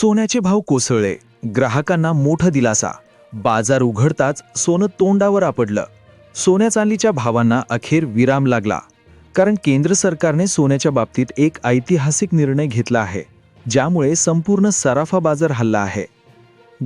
सोन्याचे भाव कोसळले. ग्राहकांना मोठा दिलासा. बाजार उघडताच सोनं तोंडावर आपडलं. सोन्या चांदीच्या भावांना अखेर विराम लागला. कारण केंद्र सरकारने सोन्याच्या बाबतीत एक ऐतिहासिक निर्णय घेतला आहे. ज्यामुळे संपूर्ण सराफा बाजार हल्ला आहे.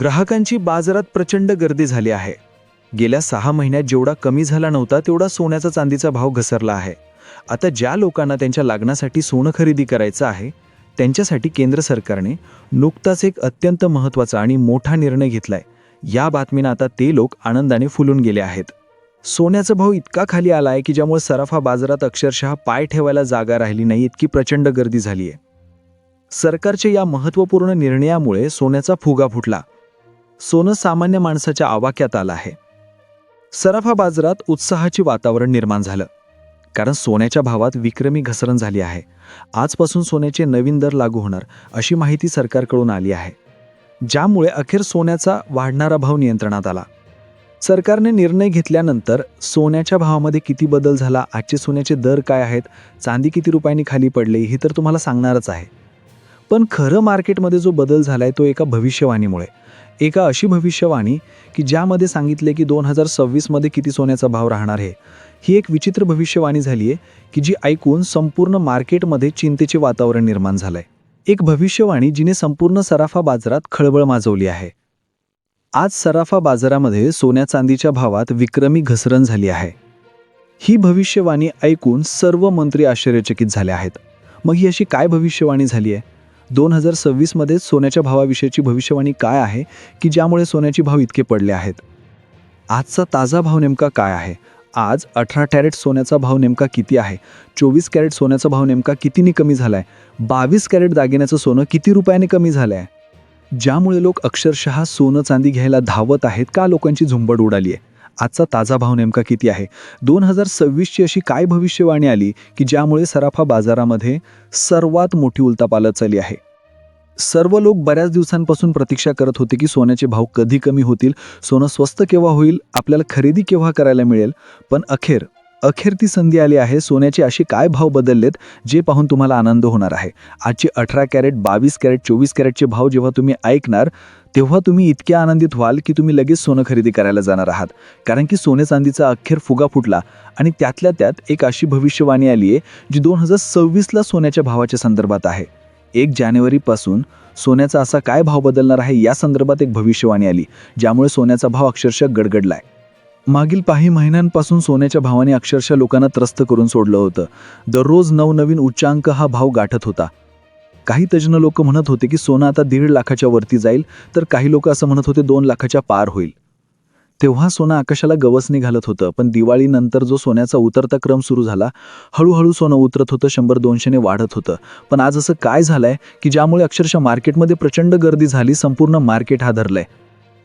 ग्राहकांची बाजारात प्रचंड गर्दी झाली आहे. गेल्या सहा महिन्यात जेवढा कमी झाला नव्हता तेवढा सोन्याचा चांदीचा भाव घसरला आहे. आता ज्या लोकांना त्यांच्या लग्नासाठी सोनं खरेदी करायचं आहे त्यांच्यासाठी केंद्र सरकारने नुकताच एक अत्यंत महत्त्वाचा आणि मोठा निर्णय घेतलाय. या बातमीनं आता ते लोक आनंदाने फुलून गेले आहेत. सोन्याचा भाव इतका खाली आला आहे की ज्यामुळे सराफा बाजारात अक्षरशः पाय ठेवायला जागा राहिली नाही इतकी प्रचंड गर्दी झाली आहे. सरकारच्या या महत्त्वपूर्ण निर्णयामुळे सोन्याचा फुगा फुटला. सोनं सामान्य माणसाच्या आवाक्यात आलं आहे. सराफा बाजारात उत्साहाचे वातावरण निर्माण झालं. कारण सोन्याच्या भावात विक्रमी घसरण झाली आहे. आजपासून सोन्याचे नवीन दर लागू होणार अशी माहिती सरकारकडून आली आहे. ज्यामुळे अखेर सोन्याचा वाढणारा भाव नियंत्रणात आला. सरकारने निर्णय घेतल्यानंतर सोन्याच्या भावामध्ये किती बदल झाला आजचे सोन्याचे दर काय आहेत चांदी किती रुपयांनी खाली पडले हे तर तुम्हाला सांगणारच आहे. पण खरं मार्केटमध्ये जो बदल झाला आहे तो एका भविष्यवाणीमुळे. एका अशी भविष्यवाणी की ज्यामध्ये सांगितले की दोन हजार सव्वीसमध्ये किती सोन्याचा भाव राहणार आहे. ही एक विचित्र भविष्यवाणी झाली आहे की जी ऐकून संपूर्ण मार्केटमध्ये चिंतेचे वातावरण निर्माण झालंय. एक भविष्यवाणी जिने संपूर्ण सराफा बाजारात खळबळ माजवली आहे. आज सराफा बाजारामध्ये सोन्या चांदीच्या भावात विक्रमी घसरण झाली आहे. ही भविष्यवाणी ऐकून सर्व मंत्री आश्चर्यचकित झाले आहेत. मग ही अशी काय भविष्यवाणी झाली आहे? दोन हजार सव्वीसमध्ये सोन्याच्या भावाविषयीची भविष्यवाणी काय आहे? की ज्यामुळे सोन्याचे भाव इतके पडले आहेत? आजचा ताजा भाव नेमका काय आहे? आज अठरा कॅरेट सोन्याचा भाव नेमका किती आहे? चोवीस कॅरेट सोन्याचा भाव नेमका कितीने कमी झाला आहे बावीस कॅरेट दागिन्याचं सोनं किती रुपयाने कमी झालं आहे ज्यामुळे लोक अक्षरशः सोनं चांदी घ्यायला धावत आहेत का लोकांची झुंबड उडाली आहे आजचा ताजा भाव नेमका किती आहे? दोन हजार सव्वीसची अशी काय भविष्यवाणी आली की ज्यामुळे सराफा बाजारामध्ये सर्वात मोठी उलतापालत चालली आहे? सर्व लोक बऱ्याच दिवसांपासून प्रतीक्षा करत होते की सोन्याचे भाव कधी कमी होतील सोनं स्वस्त केव्हा होईल आपल्याला खरेदी केव्हा करायला मिळेल पण अखेर अखेर ती संधी आली आहे. सोन्याचे असे काय भाव बदललेत जे पाहून तुम्हाला आनंद होणार आहे? आजचे अठरा कॅरेट बावीस कॅरेट चोवीस कॅरेटचे भाव जेव्हा तुम्ही ऐकणार तेव्हा तुम्ही इतके आनंदित व्हाल की तुम्ही लगेच सोनं खरेदी करायला जाणार आहात. कारण की सोने चांदीचा अखेर फुगा फुटला आणि त्यातल्या त्यात एक अशी भविष्यवाणी आली आहे जी दोन हजार सव्वीसला सोन्याच्या भावाच्या संदर्भात आहे. एक जानेवारीपासून सोन्याचा असा काय भाव बदलणार आहे या संदर्भात एक भविष्यवाणी आली ज्यामुळे सोन्याचा भाव अक्षरशः गडगडला आहे मागील काही महिन्यांपासून सोन्याच्या भावाने अक्षरशः लोकांना त्रस्त करून सोडलं होतं. दररोज नवनवीन उच्चांक हा भाव गाठत होता. काही तज्ज्ञ लोक म्हणत होते की सोनं आता दीड लाखाच्या वरती जाईल तर काही लोक असं म्हणत होते दोन लाखाच्या पार होईल. तेव्हा सोनं आकाशाला गवसणी घालत होतं पण दिवाळीनंतर जो सोन्याचा उतरता क्रम सुरू झाला हळूहळू सोनं उतरत होतं शंभर दोनशेने वाढत होतं. पण आज असं काय झालंय की ज्यामुळे अक्षरशः मार्केटमध्ये प्रचंड गर्दी झाली संपूर्ण मार्केट हा हादरलंय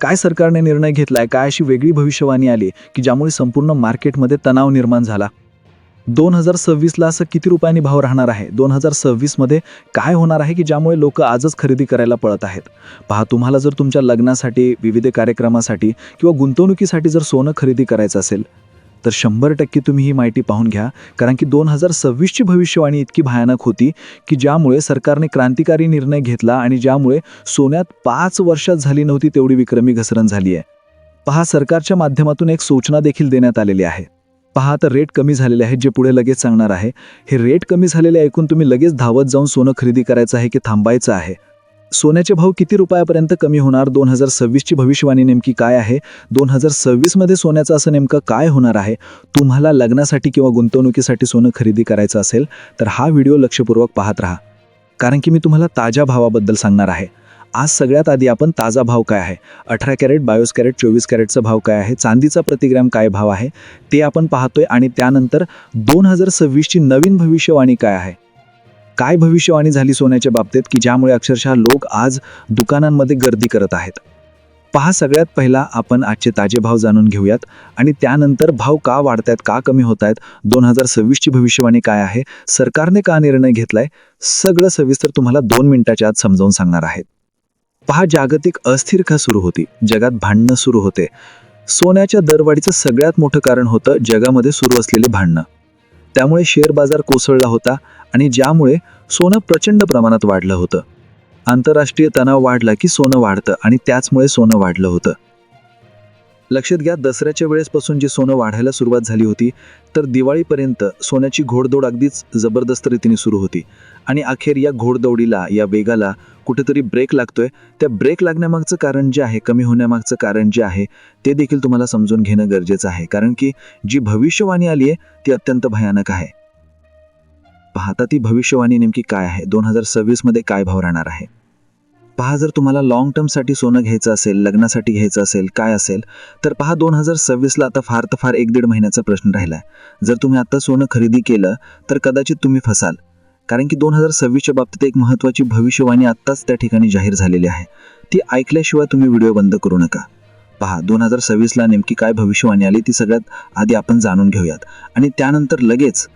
काय सरकारने निर्णय घेतलाय? काय अशी वेगळी भविष्यवाणी आली की ज्यामुळे संपूर्ण मार्केटमध्ये तणाव निर्माण झाला? दोन हजार सव्वीसला असं किती रुपयांनी भाव राहणार आहे? दोन हजार सव्वीसमध्ये काय होणार आहे की ज्यामुळे लोक आजच खरेदी करायला पळत आहेत? पहा तुम्हाला जर तुमच्या लग्नासाठी विविध कार्यक्रमासाठी किंवा गुंतवणुकीसाठी जर सोनं खरेदी करायचं असेल तर शंभर टक्के तुम्ही ही माहिती पाहून घ्या. कारण की दोन हजार सव्वीसची भविष्यवाणी इतकी भयानक होती की ज्यामुळे सरकारने क्रांतिकारी निर्णय घेतला आणि ज्यामुळे सोन्यात पाच वर्षात झाली नव्हती तेवढी विक्रमी घसरण झाली आहे. पहा सरकारच्या माध्यमातून एक सूचना देखील देण्यात आलेली आहे. पहा तर रेट कमी झालेले आहेत जे पुढे लगेच सांगणार आहे. हे रेट कमी झालेले ऐकून तुम्ही लगेच धावत जाऊन सोनं खरेदी करायचं आहे की थांबायचं आहे? सोन्याचे भाव किती रुपयापर्यंत कमी होणार? दोन हजार सव्वीसची भविष्यवाणी नेमकी काय आहे? दोन हजार सव्वीसमध्ये सोन्याचं असं नेमकं काय होणार आहे? तुम्हाला लग्नासाठी किंवा गुंतवणुकीसाठी सोनं खरेदी करायचं असेल तर हा व्हिडिओ लक्षपूर्वक पाहत राहा. कारण की मी तुम्हाला ताज्या भावाबद्दल सांगणार आहे. आज सगळ्यात आधी आपण ताजा भाव काय आहे? अठरा कॅरेट बावीस कॅरेट चोवीस कॅरेटचा भाव काय आहे? चांदीचा प्रतिग्रॅम काय भाव आहे? ते आपण पाहतोय आणि त्यानंतर दोन हजार सव्वीसची नवीन भविष्यवाणी काय आहे? काय भविष्यवाणी झाली सोन्याच्या बाबतीत की ज्यामुळे अक्षरशः लोक आज दुकानांमध्ये गर्दी करत आहेत? पहा सगळ्यात पहिला आपण आजचे ताजे भाव जाणून घेऊयात. आणि त्यानंतर भाव का वाढत आहेत का कमी होत आहेत दोन हजार सव्वीसची भविष्यवाणी काय आहे सरकारने का निर्णय घेतलाय सगळं सविस्तर तुम्हाला दोन मिनिटाच्या आत समजावून सांगणार आहेत. पहा जागतिक अस्थिरता सुरू होती जगात भांडणं सुरू होते. सोन्याच्या दरवाढीचं सगळ्यात मोठं कारण होतं जगामध्ये सुरू असलेले भांडणं. त्यामुळे शेअर बाजार कोसळला होता आणि ज्यामुळे सोनं प्रचंड प्रमाणात वाढलं होतं. आंतरराष्ट्रीय तणाव वाढला की सोनं वाढतं आणि त्याचमुळे सोनं वाढलं होतं. लक्षात घ्या दसऱ्याच्या वेळेसपासून जे सोनं वाढायला सुरुवात झाली होती तर दिवाळीपर्यंत सोन्याची घोडदौड अगदीच जबरदस्त रीतीने सुरू होती. आणि अखेर या घोडदौडीला या वेगाला कुठेतरी ब्रेक लागतोय. त्या ब्रेक लागण्यामागचं कारण जे आहे कमी होण्यामागचं कारण जे आहे ते देखील तुम्हाला समजून घेणं गरजेचं आहे. कारण की जी भविष्यवाणी आली आहे ती अत्यंत भयानक आहे. पाहता ती भविष्यवाणी नेमकी काय आहे? दोन हजार सव्वीसमध्ये काय भाव राहणार आहे? पहा जर तुम्हाला लॉंग टर्मसाठी सोनं घ्यायचं असेल लग्नासाठी घ्यायचं असेल काय असेल तर पहा दोन हजार सव्वीसला आता फार तर फार एक दीड महिन्याचा प्रश्न राहिला आहे जर तुम्ही आता सोनं खरेदी केलं तर कदाचित तुम्ही फसाल. कारण की दोन हजार सव्वीसच्या बाबतीत एक महत्त्वाची भविष्यवाणी आत्ताच त्या ठिकाणी जाहीर झालेली आहे. ती ऐकल्याशिवाय तुम्ही व्हिडिओ बंद करू नका. पहा दोन हजार सव्वीसला नेमकी काय भविष्यवाणी आली ती सगळ्यात आधी आपण जाणून घेऊयात. आणि त्यानंतर लगेच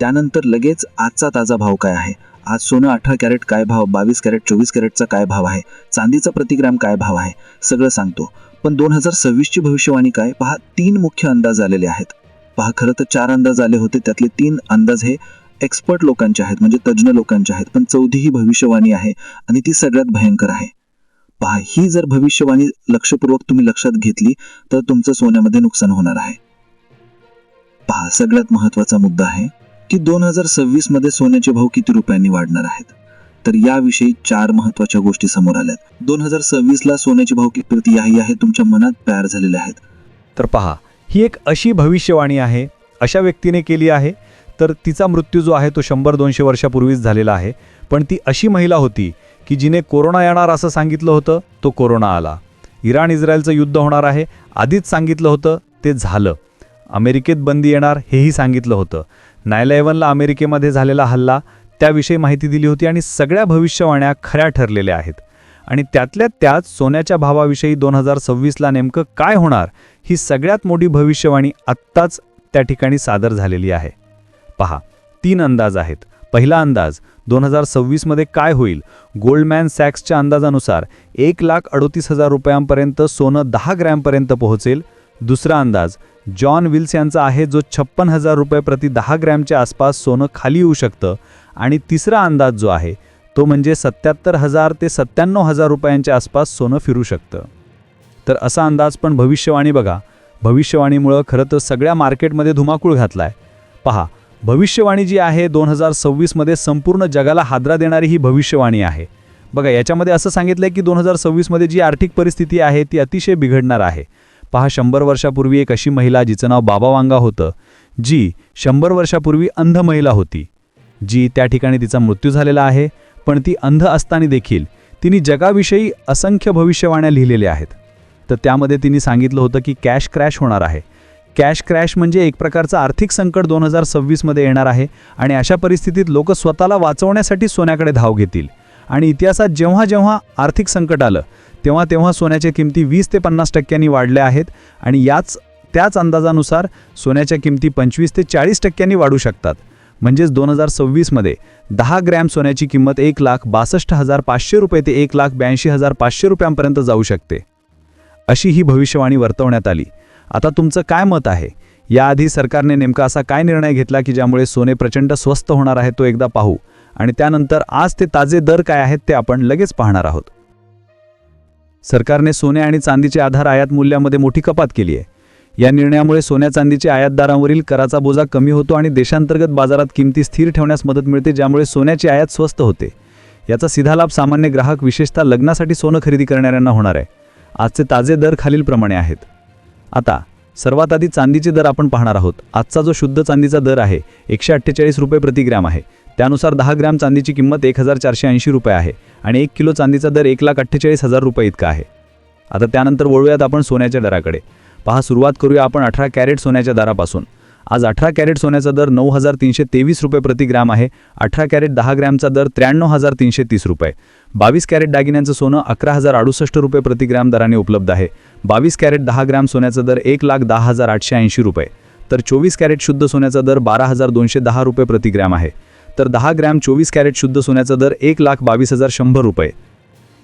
त्यानंतर लगेच आजचा ताजा भाव काय आहे? आज सोनं अठरा कॅरेट काय भाव बावीस कॅरेट चोवीस कॅरेटचा काय भाव आहे? चांदीचा प्रतिग्राम काय भाव आहे? सगळं सांगतो. पण दोन हजार सव्वीसची भविष्यवाणी काय? पहा तीन मुख्य अंदाज आलेले आहेत. पहा खरं तर चार अंदाज आले होते त्यातले तीन अंदाज हे एक्सपर्ट लोकांचे आहेत म्हणजे तज्ज्ञ लोकांच्या आहेत पण चौथी ही भविष्यवाणी आहे आणि ती सगळ्यात भयंकर आहे. पहा ही जर भविष्यवाणी लक्षपूर्वक तुम्ही लक्षात घेतली तर तुमचं सोन्यामध्ये नुकसान होणार आहे. पहा सगळ्यात महत्त्वाचा मुद्दा आहे की दोन हजार सव्वीसमध्ये सोन्याचे भाव किती रुपयांनी वाढणार आहेत? तर याविषयी चार महत्त्वाच्या गोष्टी समोर आल्यात. दोन हजार सव्वीस ला सोन्याचे भाव किती याही आहे तुमच्या मनात तयार झालेले आहेत. तर पहा ही एक अशी भविष्यवाणी आहे अशा व्यक्तीने केली आहे तर तिचा मृत्यू जो आहे तो शंभर दोनशे वर्षापूर्वीच झालेला आहे. पण ती अशी महिला होती की जिने कोरोना येणार असं सांगितलं होतं तो कोरोना आला. इराण इस्रायलचं युद्ध होणार आहे. आधीच सांगितलं होतं ते झालं. अमेरिकेत बंदी येणार हेही सांगितलं होतं. नायला अमेरिकेमध्ये झालेला हल्ला त्याविषयी माहिती दिली होती आणि सगळ्या भविष्यवाण्या खऱ्या ठरलेल्या आहेत. आणि त्यातल्या त्यात सोन्याच्या भावाविषयी दोन हजार सव्वीसला नेमकं काय होणार ही सगळ्यात मोठी भविष्यवाणी आत्ताच त्या ठिकाणी सादर झालेली आहे. पहा तीन अंदाज आहेत. पहिला अंदाज दोन हजार सव्वीसमध्ये काय होईल? गोल्डमॅन सॅक्सच्या अंदाजानुसार एक लाख अडोतीस हजार रुपयांपर्यंत सोनं दहा ग्रॅमपर्यंत पोहोचेल. दुसरा अंदाज जॉन विल्स यांचा आहे जो छप्पन हजार रुपये प्रति दहा ग्रॅमच्या आसपास सोनं खाली येऊ शकतं. आणि तिसरा अंदाज जो आहे तो म्हणजे सत्याहत्तर हजार ते सत्त्याण्णव हजार रुपयांच्या आसपास सोनं फिरू शकतं. तर असा अंदाज पण भविष्यवाणी बघा. भविष्यवाणीमुळं खरं तर सगळ्या मार्केटमध्ये धुमाकूळ घातला आहे पहा भविष्यवाणी जी आहे दोन हजार सव्वीसमध्ये संपूर्ण जगाला हादरा देणारी ही भविष्यवाणी आहे. बघा याच्यामध्ये असं सांगितलं आहे की दोन हजार सव्वीसमध्ये जी आर्थिक परिस्थिती आहे ती अतिशय बिघडणार आहे. पहा शंभर वर्षापूर्वी एक अशी महिला जिचं नाव बाबा वांगा होतं जी शंभर वर्षापूर्वी अंध महिला होती. जी त्या ठिकाणी तिचा मृत्यू झालेला आहे पण ती अंध असताना देखील तिने जगाविषयी असंख्य भविष्यवाण्या लिहिलेल्या आहेत. तर त्यामध्ये तिने सांगितलं होतं की कॅश क्रॅश होणार आहे. कॅश क्रॅश म्हणजे एक प्रकारचं आर्थिक संकट दोन हजार सव्वीसमध्ये येणार आहे आणि अशा परिस्थितीत लोक स्वतःला वाचवण्यासाठी सोन्याकडे धाव घेतील. आणि इतिहासात जेव्हा जेव्हा आर्थिक संकट आलं तेव्हा तेव्हा सोन्याच्या किमती वीस ते पन्नास टक्क्यांनी वाढल्या आहेत आणि याच त्याच अंदाजानुसार सोन्याच्या किमती पंचवीस ते चाळीस टक्क्यांनी वाढू शकतात. म्हणजेच दोन हजार सव्वीसमध्ये दहा ग्रॅम सोन्याची किंमत एक लाख बासष्ट हजार पाचशे रुपये ते एक लाख ब्याऐंशी हजार पाचशे रुपयांपर्यंत जाऊ शकते. अशी ही भविष्यवाणी वर्तवण्यात आली. आता तुमचं काय मत आहे? याआधी सरकारने नेमका असा काय निर्णय घेतला की ज्यामुळे सोने प्रचंड स्वस्त होणार आहे तो एकदा पाहू? आणि त्यानंतर आज ते ताजे दर काय आहेत ते आपण लगेच पाहणार आहोत. सरकारने सोने आणि चांदीचे आधार आयात मूल्यामध्ये मोठी कपात केली आहे. या निर्णयामुळे सोन्या चांदीच्या आयातदारांवरील कराचा बोजा कमी होतो आणि देशांतर्गत बाजारात किमती स्थिर ठेवण्यास मदत मिळते ज्यामुळे सोन्याची आयात स्वस्त होते. याचा सीधा लाभ सामान्य ग्राहक विशेषतः लग्नासाठी सोनं खरेदी करणाऱ्यांना होणार आहे. आजचे ताजे दर खालीलप्रमाणे आहेत. आता सर्वात आधी चांदीचे दर आपण पाहणार आहोत. आजचा जो शुद्ध चांदीचा दर आहे एकशे अठ्ठेचाळीस रुपये प्रति ग्रॅम आहे. त्यानुसार दहा ग्रॅम चांदीची किंमत एक हजार चारशे ऐंशी रुपये आहे आणि एक किलो चांदीचा दर एक लाख अठ्ठेचाळीस हजार रुपये इतका आहे. आता त्यानंतर वळूयात आपण सोन्याच्या दराकडे. पहा सुरुवात करूया आपण अठरा कॅरेट सोन्याच्या दरापासून. आज अठरा कॅरेट सोन्याचा दर नऊ हजार तीनशे तेवीस रुपये प्रति ग्रॅम आहे. अठरा कॅरेट दहा ग्रॅमचा दर त्र्याण्णव हजार तीनशे तीस रुपये. बावीस कॅरेट दागिन्यांचं सोनं अकरा हजार अडुसष्ट रुपये प्रति ग्रॅम दराने उपलब्ध आहे. बावीस कॅरेट दहा ग्रॅम सोन्याचा दर एक लाख दहा हजार आठशे ऐंशी रुपये. तर चोवीस कॅरेट शुद्ध सोन्याचा दर बारा हजार दोनशे दहा रुपये प्रति ग्रॅम आहे. तर दहा ग्रॅम चोवीस कॅरेट शुद्ध सोन्याचा दर एक लाख बावीस हजार शंभर रुपये.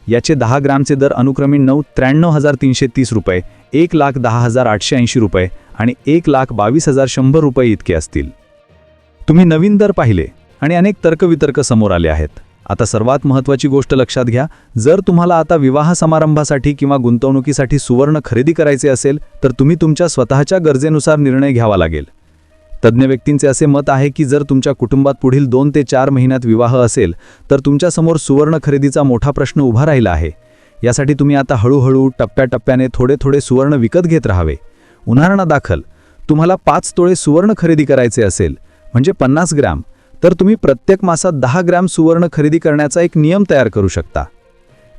याचे दहा ग्रॅमचे दर अनुक्रमे नऊ त्र्याण्णव हजार तीनशे तीस रुपये एक लाख दहा हजार आठशे ऐंशी रुपये आणि एक लाख बावीस हजार शंभर रुपये इतके असतील. तुम्ही नवीन दर पाहिले आणि अनेक तर्कवितर्क समोर आले आहेत. आता सर्वात महत्त्वाची गोष्ट लक्षात घ्या जर तुम्हाला आता विवाह समारंभासाठी किंवा गुंतवणुकीसाठी सुवर्ण खरेदी करायचे असेल तर तुम्ही तुमच्या स्वतःच्या गरजेनुसार निर्णय घ्यावा लागेल. तज्ज्ञ व्यक्तींचे असे मत आहे की जर तुमच्या कुटुंबात पुढील दोन ते चार महिन्यात विवाह असेल तर तुमच्यासमोर सुवर्ण खरेदीचा मोठा प्रश्न उभा राहिला आहे. यासाठी तुम्ही आता हळूहळू टप्प्याटप्प्याने थोडे थोडे सुवर्ण विकत घेत राहावे. उदाहरणादाखल तुम्हाला पाच तोळे सुवर्ण खरेदी करायचे असेल म्हणजे पन्नास ग्रॅम तर तुम्ही प्रत्येक मासात दहा ग्रॅम सुवर्ण खरेदी करण्याचा एक नियम तयार करू शकता.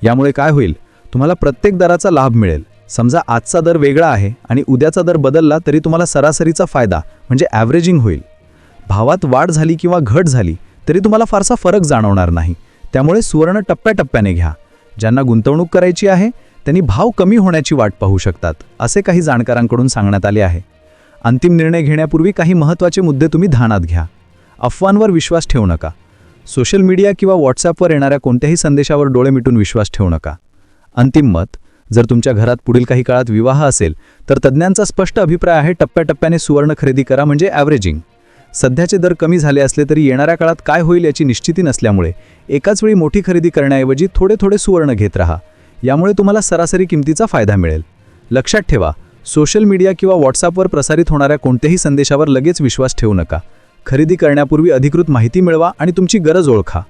यामुळे काय होईल? तुम्हाला प्रत्येक दराचा लाभ मिळेल. समजा आजचा दर वेगळा आहे आणि उद्याचा दर बदलला तरी तुम्हाला सरासरीचा फायदा म्हणजे ॲव्हरेजिंग होईल. भावात वाढ झाली किंवा घट झाली तरी तुम्हाला फारसा फरक जाणवणार नाही. त्यामुळे सुवर्ण टप्प्याटप्प्याने घ्या. ज्यांना गुंतवणूक करायची आहे त्यांनी भाव कमी होण्याची वाट पाहू शकतात असे काही जाणकारांकडून सांगण्यात आले आहे. अंतिम निर्णय घेण्यापूर्वी काही महत्त्वाचे मुद्दे तुम्ही ध्यानात घ्या. अफवांवर विश्वास ठेवू नका. सोशल मीडिया किंवा व्हॉट्सॲपवर येणाऱ्या कोणत्याही संदेशावर डोळे मिटून विश्वास ठेवू नका. अंतिम मत जर तुमच्या घरात पुढील काही काळात विवाह असेल तर तज्ज्ञांचा स्पष्ट अभिप्राय आहे टप्प्याटप्प्याने सुवर्ण खरेदी करा म्हणजे ॲव्हरेजिंग. सध्याचे दर कमी झाले असले तरी येणाऱ्या काळात काय होईल याची निश्चिती नसल्यामुळे एकाच वेळी मोठी खरेदी करण्याऐवजी थोडे थोडे सुवर्ण घेत राहा. यामुळे तुम्हाला सरासरी किमतीचा फायदा मिळेल. लक्षात ठेवा सोशल मीडिया किंवा व्हॉट्सॲपवर प्रसारित होणाऱ्या कोणत्याही संदेशावर लगेच विश्वास ठेवू नका. खरेदी करण्यापूर्वी अधिकृत माहिती मिळवा आणि तुमची गरज ओळखा.